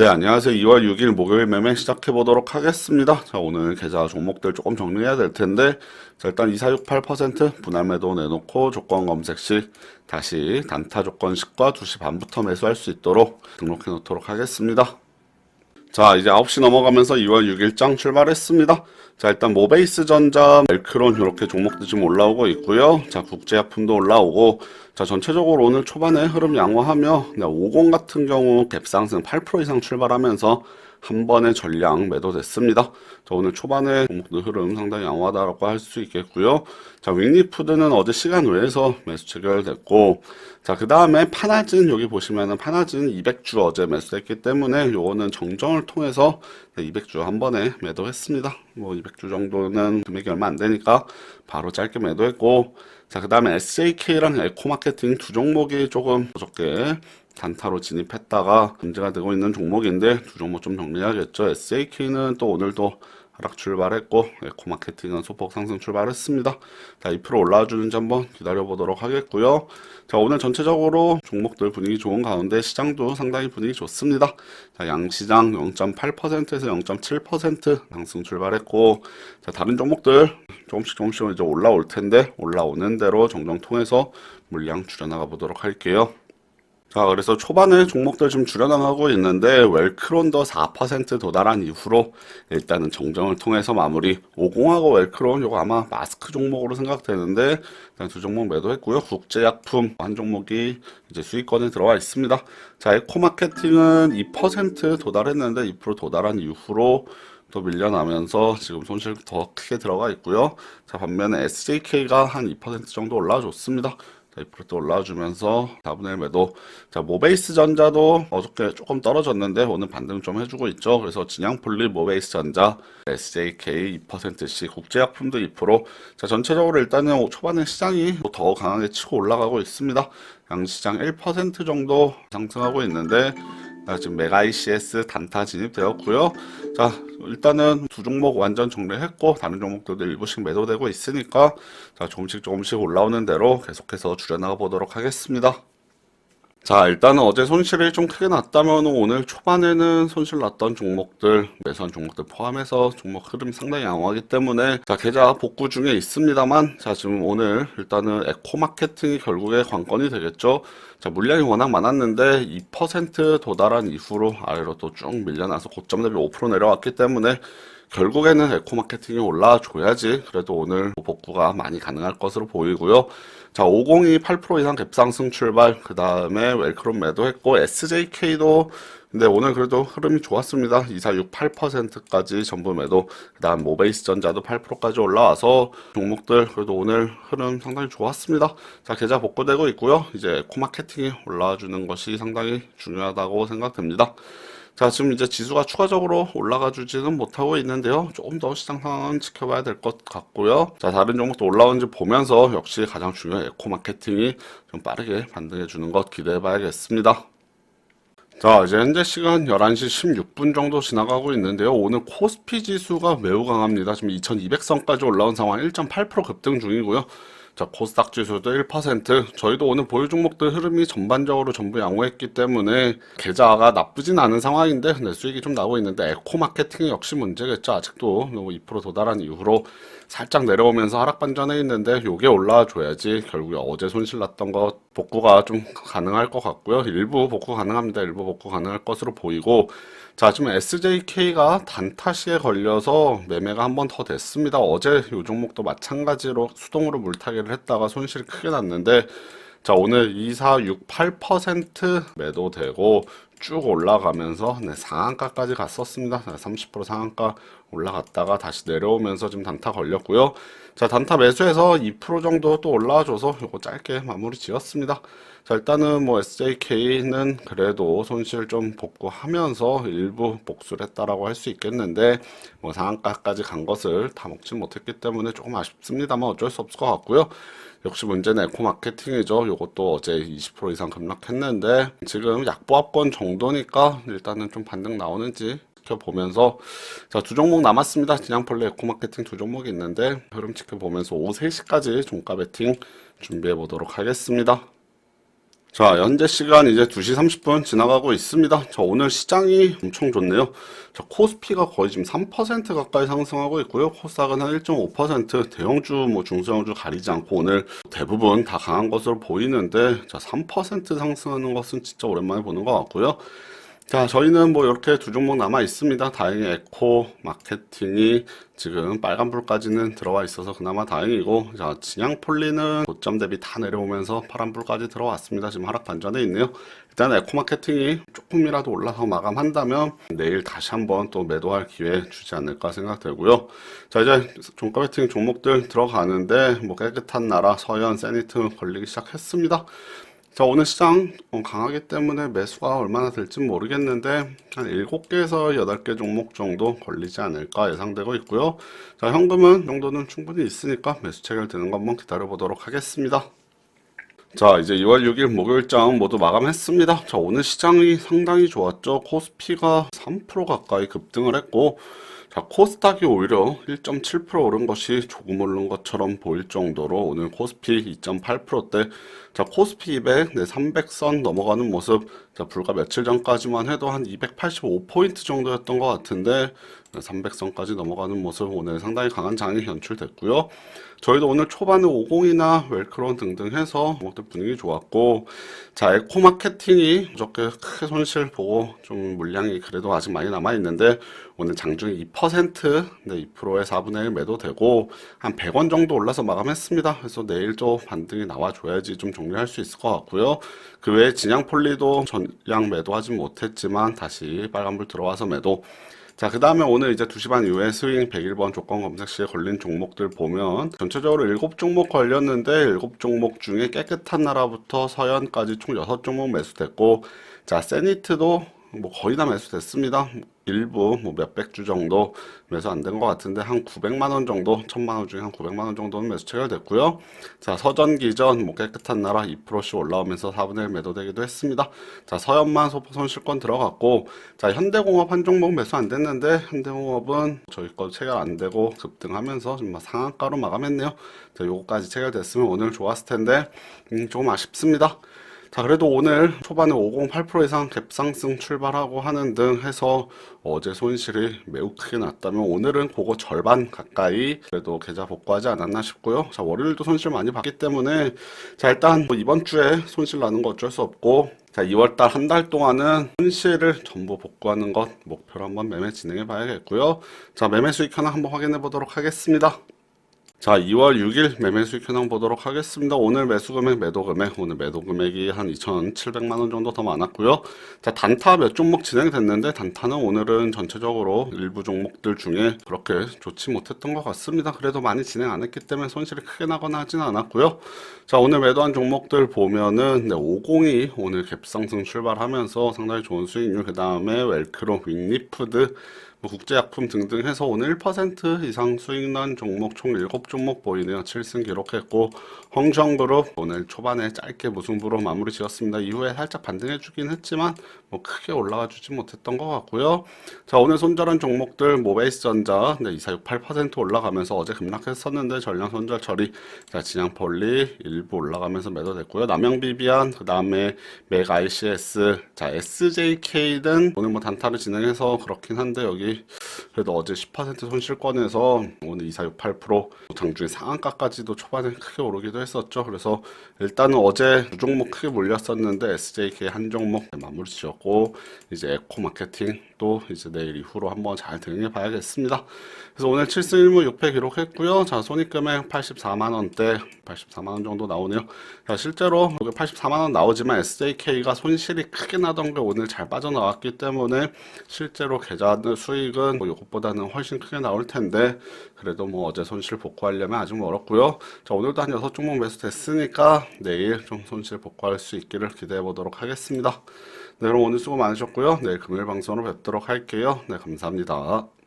네, 안녕하세요. 2월 6일 목요일 매매 시작해 보도록 하겠습니다. 자, 오늘 계좌 종목들 조금 정리해야 될 텐데, 자, 일단 2468% 분할 매도 내놓고 조건 검색 시 다시 단타 조건식과 2시 반부터 매수할 수 있도록 등록해 놓도록 하겠습니다. 자, 이제 9시 넘어가면서 2월 6일장 출발했습니다. 자, 일단 모베이스 전자, 멜크론 이렇게 종목들 지금 올라오고 있고요. 자, 국제약품도 올라오고 자, 전체적으로 오늘 초반에 흐름 양호하며 50 같은 경우 갭상승 8% 이상 출발하면서 한 번에 전량 매도됐습니다. 자, 오늘 초반에 종목들 흐름 상당히 양호하다고 할 수 있겠고요. 자, 윙리푸드는 어제 시간 외에서 매수 체결됐고, 자, 그 다음에 파나진, 여기 보시면은 파나진 200주 어제 매수했기 때문에 요거는 정정을 통해서 200주 한 번에 매도했습니다. 뭐 200주 정도는 금액이 얼마 안 되니까 바로 짧게 매도했고, 자, 그 다음에 SJK랑 에코마케팅 두 종목이 조금 부족해 단타로 진입했다가 문제가 되고 있는 종목인데 두 종목 좀 정리해야겠죠. SJK는 또 오늘도 하락 출발했고 에코마케팅은 소폭 상승 출발했습니다. 자, 2% 올라와 주는지 한번 기다려 보도록 하겠고요. 자, 오늘 전체적으로 종목들 분위기 좋은 가운데 시장도 상당히 분위기 좋습니다. 자, 양시장 0.8%에서 0.7% 상승 출발했고 자, 다른 종목들 조금씩 조금씩 이제 올라올 텐데 올라오는 대로 정정 통해서 물량 줄여나가 보도록 할게요. 자, 그래서 초반에 종목들 좀 줄여나가고 있는데, 웰크론도 4% 도달한 이후로 일단은 정정을 통해서 마무리. 50하고 웰크론, 이거 아마 마스크 종목으로 생각되는데, 일단 두 종목 매도했고요. 국제약품 한 종목이 이제 수익권에 들어와 있습니다. 자, 에코마케팅은 2% 도달했는데, 2% 도달한 이후로 또 밀려나면서 지금 손실 더 크게 들어가 있고요. 자, 반면에 SJK가 한 2% 정도 올라와줬습니다. 자, 2% 올라와주면서 4분의 1 매도. 자, 모베이스 전자도 어저께 조금 떨어졌는데 오늘 반등 좀 해주고 있죠. 그래서 진양폴리, 모베이스 전자, SJK 2%씩, 국제약품도 2%. 자, 전체적으로 일단은 초반에 시장이 더 강하게 치고 올라가고 있습니다. 양시장 1% 정도 상승하고 있는데 자, 지금 메가 ICS 단타 진입되었고요. 자, 일단은 두 종목 완전 정리했고 다른 종목들도 일부씩 매도되고 있으니까 자, 조금씩 조금씩 올라오는 대로 계속해서 줄여나가 보도록 하겠습니다. 자, 일단은 어제 손실이 좀 크게 났다면 오늘 초반에는 손실 났던 종목들, 매수한 종목들 포함해서 종목 흐름이 상당히 양호하기 때문에 자, 계좌 복구 중에 있습니다만 자, 지금 오늘 일단은 에코 마케팅이 결국에 관건이 되겠죠. 자, 물량이 워낙 많았는데 2% 도달한 이후로 아래로 또 쭉 밀려나서 고점 대비 5% 내려왔기 때문에 결국에는 에코 마케팅이 올라줘야지 그래도 오늘 복구가 많이 가능할 것으로 보이고요. 자, 50이 8% 이상 갭상승 출발, 그 다음에 웰크롬 매도했고, SJK도 근데 오늘 그래도 흐름이 좋았습니다. 2468 8%까지 전부 매도, 그 다음 모베이스 전자도 8%까지 올라와서 종목들 그래도 오늘 흐름 상당히 좋았습니다. 자, 계좌 복구되고 있고요. 이제 코마케팅이 올라와 주는 것이 상당히 중요하다고 생각됩니다. 자, 지금 이제 지수가 추가적으로 올라가 주지는 못하고 있는데요. 조금 더 시장 상황은 지켜봐야 될 것 같고요. 자, 다른 종목도 올라오는지 보면서 역시 가장 중요한 에코 마케팅이 좀 빠르게 반등해 주는 것 기대해 봐야겠습니다. 자, 이제 현재 시간 11시 16분 정도 지나가고 있는데요. 오늘 코스피 지수가 매우 강합니다. 지금 2200선까지 올라온 상황 1.8% 급등 중이고요. 자, 코스닥 지수도 1%. 저희도 오늘 보유 종목들 흐름이 전반적으로 전부 양호했기 때문에 계좌가 나쁘진 않은 상황인데 네, 수익이 좀 나고 있는데 에코 마케팅이 역시 문제겠죠. 아직도 2% 도달한 이후로 살짝 내려오면서 하락 반전해 있는데 요게 올라와 줘야지 결국에 어제 손실 났던 것 복구가 좀 가능할 것 같고요. 일부 복구 가능합니다. 일부 복구 가능할 것으로 보이고 자, 지금 SJK가 단타 시에 걸려서 매매가 한 번 더 됐습니다. 어제 요 종목도 마찬가지로 수동으로 물타기를 했다가 손실이 크게 났는데 자, 오늘 2468% 매도되고 쭉 올라가면서 네, 상한가까지 갔었습니다. 30% 상한가 올라갔다가 다시 내려오면서 지금 단타 걸렸고요. 자, 단타 매수해서 2% 정도 또 올라와줘서 이거 짧게 마무리 지었습니다. 자, 일단은 뭐 SJK는 그래도 손실 좀 복구하면서 일부 복수를 했다라고 할 수 있겠는데 뭐 상한가까지 간 것을 다 먹지 못했기 때문에 조금 아쉽습니다만 어쩔 수 없을 것 같고요. 역시 문제는 에코 마케팅이죠. 이것도 어제 20% 이상 급락했는데 지금 약보합권 정도니까 일단은 좀 반등 나오는지 지켜보면서 자두 종목 남았습니다. 진양폴레 에코 마케팅 두 종목이 있는데 흐름 지켜보면서 오후 3시까지 종가 베팅 준비해 보도록 하겠습니다. 자, 현재 시간 이제 2시 30분 지나가고 있습니다. 자, 오늘 시장이 엄청 좋네요. 자, 코스피가 거의 지금 3% 가까이 상승하고 있고요. 코스닥은 한 1.5% 대형주, 뭐 중소형주 가리지 않고 오늘 대부분 다 강한 것으로 보이는데, 자, 3% 상승하는 것은 진짜 오랜만에 보는 것 같고요. 자, 저희는 뭐 이렇게 두 종목 남아 있습니다. 다행히 에코 마케팅이 지금 빨간불까지는 들어와 있어서 그나마 다행이고, 자, 진양 폴리는 고점 대비 다 내려오면서 파란불까지 들어왔습니다. 지금 하락 반전에 있네요. 일단 에코 마케팅이 조금이라도 올라서 마감한다면 내일 다시 한번 또 매도할 기회 주지 않을까 생각되고요. 자, 이제 종가 베팅 종목들 들어가는데, 뭐 깨끗한 나라, 서현, 세니트 걸리기 시작했습니다. 자, 오늘 시장 어, 강하기 때문에 매수가 얼마나 될지 모르겠는데 한 7개에서 8개 종목 정도 걸리지 않을까 예상되고 있고요. 자, 현금은 정도는 충분히 있으니까 매수 체결되는 거 한번 기다려 보도록 하겠습니다. 자, 이제 2월 6일 목요일장 모두 마감했습니다. 자, 오늘 시장이 상당히 좋았죠. 코스피가 3% 가까이 급등을 했고, 자, 코스닥이 오히려 1.7% 오른 것이 조금 오른 것처럼 보일 정도로 오늘 코스피 2.8%대, 자, 코스피 200, 네, 300선 넘어가는 모습, 자, 불과 며칠 전까지만 해도 한 285포인트 정도였던 것 같은데, 300선까지 넘어가는 모습 오늘 상당히 강한 장이 연출됐고요. 저희도 오늘 초반에 50이나 웰크론 등등 해서 목들 분위기 좋았고 자 에코 마케팅이 어저께 크게 손실 보고 좀 물량이 그래도 아직 많이 남아 있는데 오늘 장중에 2% 네, 2%에 4분의 1 매도되고 한 100원 정도 올라서 마감했습니다. 그래서 내일 또 반등이 나와줘야지 좀 정리할 수 있을 것 같고요. 그 외에 진양 폴리도 전량 매도하지 못했지만 다시 빨간불 들어와서 매도 자, 그 다음에 오늘 이제 2시 반 이후에 스윙 101번 조건 검색 시에 걸린 종목들 보면 전체적으로 7종목 걸렸는데 7종목 중에 깨끗한 나라부터 서현까지 총 6종목 매수됐고 자, 세니트도 뭐 거의 다 매수됐습니다. 일부 뭐 몇백 주 정도 매수 안 된 것 같은데 한 900만 원 정도, 1000만 원 중에 한 900만 원 정도는 매수 체결됐고요. 자, 서전 기전 뭐 깨끗한 나라 2%씩 올라오면서 4분의 1 매도되기도 했습니다. 자, 서현만 소포 손실권 들어갔고 자, 현대공업 한 종목 매수 안 됐는데 현대공업은 저희 거 체결 안 되고 급등하면서 좀 상한가로 마감했네요. 자, 요거까지 체결됐으면 오늘 좋았을 텐데 음, 조금 아쉽습니다. 자, 그래도 오늘 초반에 508% 이상 갭상승 출발하고 하는 등 해서 어제 손실이 매우 크게 났다면 오늘은 그거 절반 가까이 그래도 계좌 복구하지 않았나 싶고요. 자, 월요일도 손실 많이 봤기 때문에 자, 일단 뭐 이번 주에 손실 나는 거 어쩔 수 없고 자, 2월달 한 달 동안은 손실을 전부 복구하는 것 목표로 한번 매매 진행해 봐야겠고요. 자, 매매 수익 하나 한번 확인해 보도록 하겠습니다. 자, 2월 6일 매매 수익 현황 보도록 하겠습니다. 오늘 매수 금액, 매도 금액, 오늘 매도 금액이 한 2,700만 원 정도 더 많았고요. 자, 단타 몇 종목 진행됐는데 단타는 오늘은 전체적으로 일부 종목들 중에 그렇게 좋지 못했던 것 같습니다. 그래도 많이 진행 안 했기 때문에 손실이 크게 나거나 하지는 않았고요. 자, 오늘 매도한 종목들 보면은 네, 50이 오늘 갭상승 출발하면서 상당히 좋은 수익률, 그 다음에 웰크로, 윙리푸드, 뭐 국제약품 등등 해서 오늘 1% 이상 수익 난 종목 총 7종목 보이네요. 7승 기록했고 홍정그룹 오늘 초반에 짧게 무승부로 마무리 지었습니다. 이후에 살짝 반등해 주긴 했지만 뭐 크게 올라가 주지 못했던 것 같고요. 자 오늘 손절한 종목들 모베이스전자 네, 2468% 올라가면서 어제 급락했었는데 전량 손절 처리 자 진양폴리 일부 올라가면서 매도됐고요. 남영비비안 그 다음에 맥 ICS 자 SJK는 오늘 뭐 단타를 진행해서 그렇긴 한데 여기 그래도 어제 10% 손실권에서 오늘 2468% 장중에 상한가까지도 초반에 크게 오르기도 했었죠. 그래서 일단은 어제 두 종목 크게 몰렸었는데 SJK 한 종목 마무리 지었고 이제 에코 마케팅 또 이제 내일 이후로 한번 잘 대응해 봐야겠습니다. 그래서 오늘 7승 1무 6패 기록했고요. 자, 손익금액 84만 원대, 84만 원 정도 나오네요. 자, 실제로 여기 84만 원 나오지만 SJK가 손실이 크게 나던 게 오늘 잘 빠져나왔기 때문에 실제로 계좌 수익은 뭐 이것보다는 훨씬 크게 나올 텐데 그래도 뭐 어제 손실 복구하려면 아직 멀었고요. 자, 오늘도 한 6 종목 매수 됐으니까 내일 좀 손실 복구할 수 있기를 기대해 보도록 하겠습니다. 네, 그럼 오늘 수고 많으셨고요. 내일 금요일 방송으로 뵙도록 할게요. 네, 감사합니다.